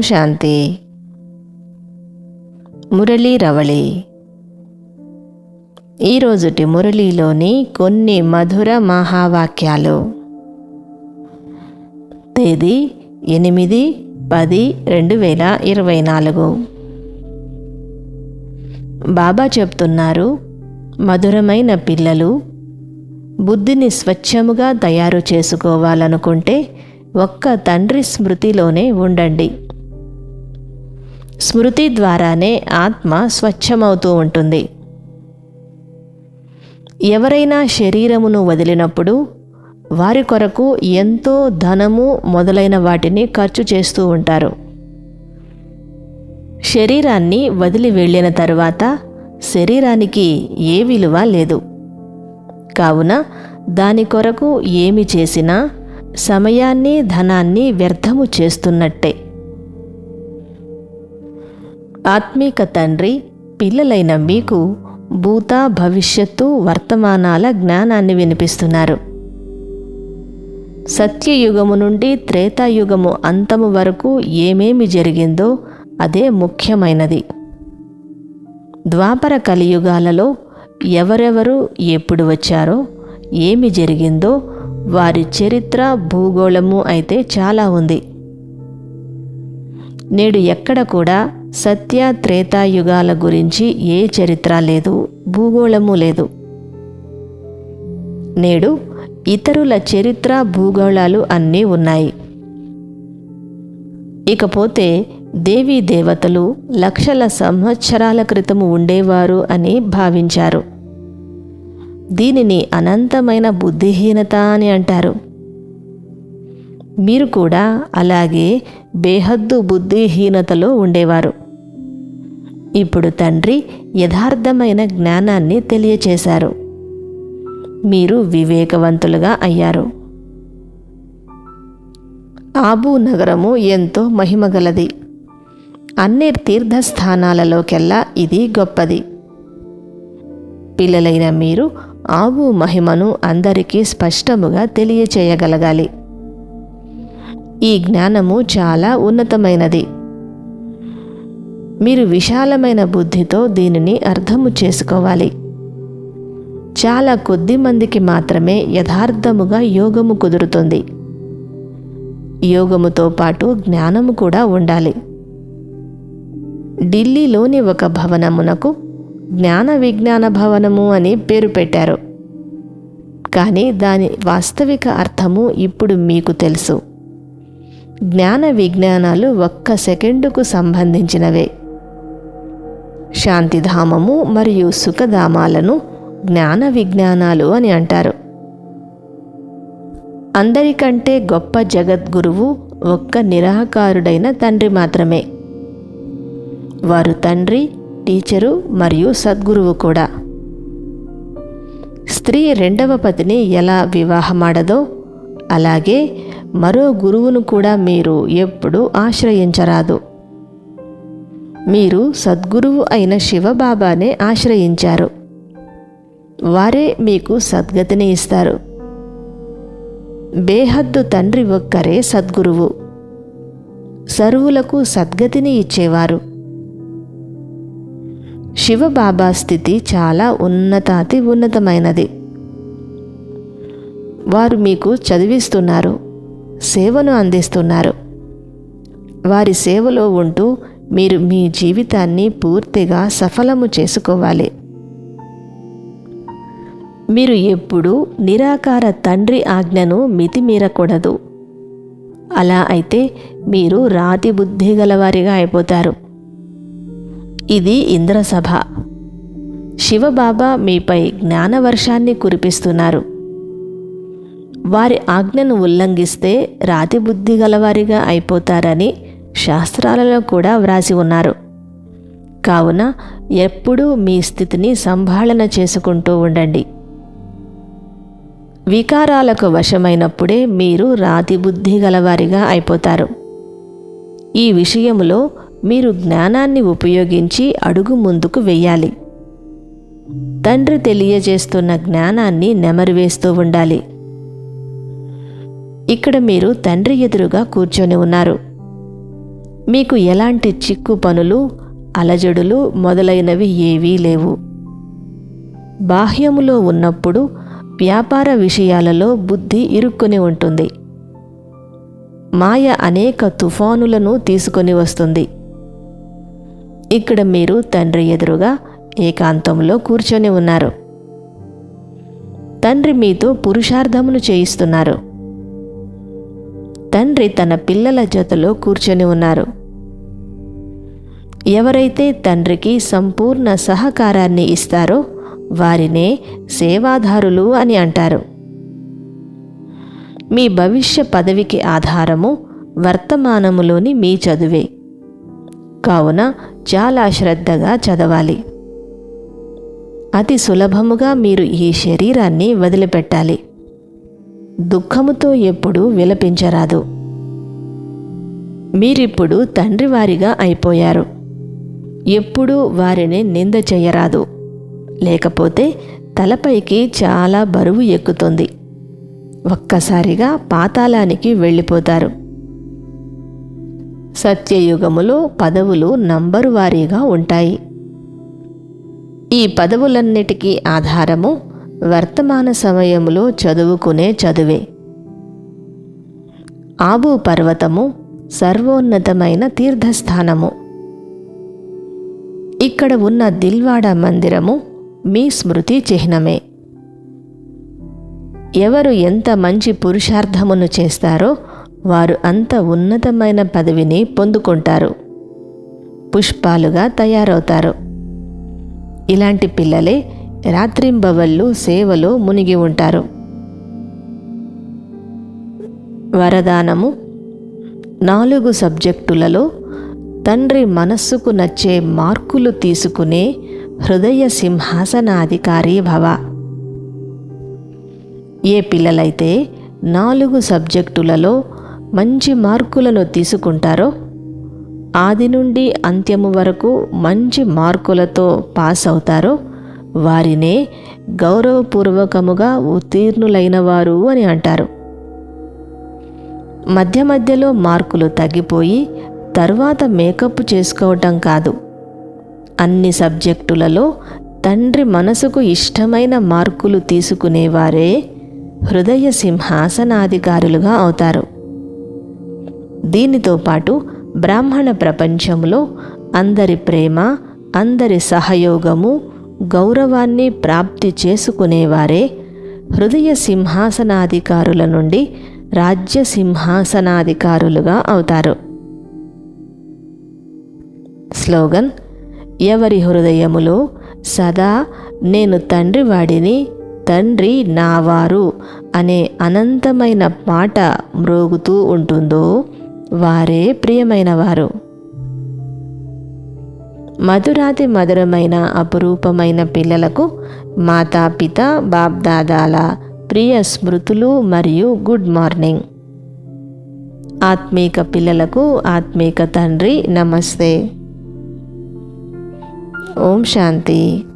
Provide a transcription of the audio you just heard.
శాంతి. మురళీ రవళి. ఈరోజుటి మురళీలోని కొన్ని మధుర మహావాక్యాలు. తేదీ ఎనిమిది పది రెండు వేల ఇరవై నాలుగు. బాబా చెప్తున్నారు మధురమైన పిల్లలు బుద్ధిని స్వచ్ఛముగా తయారు చేసుకోవాలనుకుంటే ఒక్క తండ్రి స్మృతిలోనే ఉండండి. స్మృతి ద్వారానే ఆత్మ స్వచ్ఛమవుతూ ఉంటుంది. ఎవరైనా శరీరమును వదిలినప్పుడు వారి కొరకు ఎంతో ధనము మొదలైన వాటిని ఖర్చు చేస్తూ ఉంటారు. శరీరాన్ని వదిలి వెళ్ళిన తరువాత శరీరానికి ఏ విలువ లేదు. కావున దాని కొరకు ఏమి చేసినా సమయాన్ని ధనాన్ని వ్యర్థము చేస్తున్నట్టే. ఆత్మీక తండ్రి పిల్లలైన మీకు భూత భవిష్యత్తు వర్తమానాల జ్ఞానాన్ని వినిపిస్తున్నారు. సత్యయుగము నుండి త్రేతాయుగము అంతము వరకు ఏమేమి జరిగిందో అదే ముఖ్యమైనది. ద్వాపర కలియుగాలలో ఎవరెవరు ఎప్పుడు వచ్చారో ఏమి జరిగిందో వారి చరిత్ర భూగోళము అయితే చాలా ఉంది. నేడు ఎక్కడ కూడా సత్య త్రేతాయుగాల గురించి ఏ చరిత్ర లేదు భూగోళము లేదు. నేడు ఇతరుల చరిత్ర భూగోళాలు అన్నీ ఉన్నాయి. ఇకపోతే దేవీ దేవతలు లక్షల సంవత్సరాల క్రితము ఉండేవారు అని భావించారు. దీనిని అనంతమైన బుద్ధిహీనత అని అంటారు. మీరు కూడా అలాగే బేహద్దు బుద్ధిహీనతలో ఉండేవారు. ఇప్పుడు తండ్రి యథార్థమైన జ్ఞానాన్ని తెలియచేశారు. మీరు వివేకవంతులుగా అయ్యారు. ఆబూ నగరము ఎంతో మహిమగలది. అన్ని తీర్థస్థానాలలోకెల్లా ఇది గొప్పది. పిల్లలైన మీరు ఆవు మహిమను అందరికీ స్పష్టముగా తెలియచేయగలగాలి. ఈ జ్ఞానము చాలా ఉన్నతమైనది. మీరు విశాలమైన బుద్ధితో దీనిని అర్థము చేసుకోవాలి. చాలా కొద్ది మందికి మాత్రమే యథార్థముగా యోగము కుదురుతుంది. యోగముతో పాటు జ్ఞానము కూడా ఉండాలి. ఢిల్లీలోని ఒక భవనమునకు జ్ఞాన విజ్ఞాన భవనము అని పేరు పెట్టారు. కానీ దాని వాస్తవిక అర్థము ఇప్పుడు మీకు తెలుసు. జ్ఞాన విజ్ఞానాలు ఒక్క సెకండుకు సంబంధించినవే. శాంతిధామము మరియు సుఖధామాలను జ్ఞాన విజ్ఞానాలు అని అంటారు. అందరికంటే గొప్ప జగద్గురువు ఒక్క నిరాకారుడైన తండ్రి మాత్రమే. వారు తండ్రి టీచరు మరియు సద్గురువు కూడా. స్త్రీ రెండవ పతిని ఎలా వివాహమాడదో అలాగే మరో గురువును కూడా మీరు ఎప్పుడూ ఆశ్రయించరాదు. మీరు సద్గురువు అయిన శివబాబానే ఆశ్రయించారు. వారే మీకు సద్గతిని ఇస్తారు. బేహద్దు తండ్రి ఒక్కరే సద్గురువు. సరువులకు సద్గతిని ఇచ్చేవారు. శివబాబా స్థితి చాలా ఉన్నతాతి ఉన్నతమైనది. వారు మీకు చదివిస్తున్నారు సేవను అందిస్తున్నారు. వారి సేవలో ఉంటూ మీరు మీ జీవితాన్ని పూర్తిగా సఫలము చేసుకోవాలి. మీరు ఎప్పుడూ నిరాకార తండ్రి ఆజ్ఞను మితిమీరకూడదు. అలా అయితే మీరు రాతి బుద్ధి గలవారిగా అయిపోతారు. ఇది ఇంద్రసభ. శివబాబా మీపై జ్ఞానవర్షాన్ని కురిపిస్తున్నారు. వారి ఆజ్ఞను ఉల్లంఘిస్తే రాతి బుద్ధి గలవారిగా అయిపోతారని శాస్త్రాలలో కూడా వ్రాసి ఉన్నారు. కావున ఎప్పుడూ మీ స్థితిని సంభాళన చేసుకుంటూ ఉండండి. వికారాలకు వశమైనప్పుడే మీరు రాతి బుద్ధి గలవారిగా అయిపోతారు. ఈ విషయంలో మీరు జ్ఞానాన్ని ఉపయోగించి అడుగు ముందుకు వెయ్యాలి తండ్రి తెలియజేస్తున్న జ్ఞానాన్ని నెమరువేస్తూ ఉండాలి. ఇక్కడ మీరు తండ్రి ఎదురుగా కూర్చొని ఉన్నారు. మీకు ఎలాంటి చిక్కు పనులు అలజడులు మొదలైనవి ఏవీ లేవు. బాహ్యములో ఉన్నప్పుడు వ్యాపార విషయాలలో బుద్ధి ఇరుక్కుని ఉంటుంది. మాయ అనేక తుఫానులను తీసుకొని వస్తుంది. ఇక్కడ మీరు తండ్రి ఎదురుగా ఏకాంతంలో కూర్చొని ఉన్నారు. తండ్రి మీతో పురుషార్థమును చేయిస్తున్నారు. తండ్రి తన పిల్లల జతలో కూర్చొని ఉన్నారు. ఎవరైతే తండ్రికి సంపూర్ణ సహకారాన్ని ఇస్తారో వారినే సేవాదారులు అని అంటారు. మీ భవిష్య పదవికి ఆధారము వర్తమానములోని మీ చదువే. కావున చాలా శ్రద్ధగా చదవాలి. అతి సులభముగా మీరు ఈ శరీరాన్ని వదిలిపెట్టాలి. దుఃఖముతో ఎప్పుడూ విలపించరాదు. మీరిప్పుడు తండ్రివారిగా అయిపోయారు. ఎప్పుడూ వారిని నింద చేయరాదు. లేకపోతే తలపైకి చాలా బరువు ఎక్కుతుంది. ఒక్కసారిగా పాతాళానికి వెళ్ళిపోతారు. సత్యయుగములో పదవులు నంబరు వారీగా ఉంటాయి. ఈ పదవులన్నిటికీ ఆధారము వర్తమాన సమయంలో చదువుకునే చదువే. ఆబు పర్వతము సర్వోన్నతమైన తీర్థస్థానము. ఇక్కడ ఉన్న దిల్వాడ మందిరము మీ స్మృతి చిహ్నమే. ఎవరు ఎంత మంచి పురుషార్థమును చేస్తారో వారు అంత ఉన్నతమైన పదవిని పొందుకుంటారు. పుష్పాలుగా తయారవుతారు. ఇలాంటి పిల్లలే రాత్రింబవళ్ళు సేవలో మునిగి ఉంటారు. వరదానము నాలుగు సబ్జెక్టులలో తండ్రి మనస్సుకు నచ్చే మార్కులు తీసుకునే హృదయ సింహాసనాధికారి భవ. ఏ పిల్లలైతే నాలుగు సబ్జెక్టులలో మంచి మార్కులను తీసుకుంటారో ఆది నుండి అంత్యము వరకు మంచి మార్కులతో పాస్ అవుతారో వారినే గౌరవపూర్వకముగా ఉత్తీర్ణులైన వారు అని అంటారు. మధ్య మధ్యలో మార్కులు తగ్గిపోయి తర్వాత మేకప్ చేసుకోవటం కాదు. అన్ని సబ్జెక్టులలో తండ్రి మనసుకు ఇష్టమైన మార్కులు తీసుకునేవారే హృదయ సింహాసనాధికారులుగా అవుతారు. దీనితో పాటు బ్రాహ్మణ ప్రపంచంలో అందరి ప్రేమ అందరి సహయోగము గౌరవాన్ని ప్రాప్తి చేసుకునేవారే హృదయ సింహాసనాధికారుల నుండి రాజ్య సింహాసనాధికారులుగా అవుతారు. స్లోగన్ ఎవరి హృదయములో సదా నేను తండ్రి వాడిని తండ్రి నావారు అనే అనంతమైన పాట మ్రోగుతూ ఉంటుందో వారే ప్రియమైన వారు. మధురాతి మధురమైన అపురూపమైన పిల్లలకు మాతాపిత బాబ్దాదాల ప్రియ స్మృతులు మరియు గుడ్ మార్నింగ్. ఆత్మీక పిల్లలకు ఆత్మీక తండ్రి నమస్తే. ఓం శాంతి.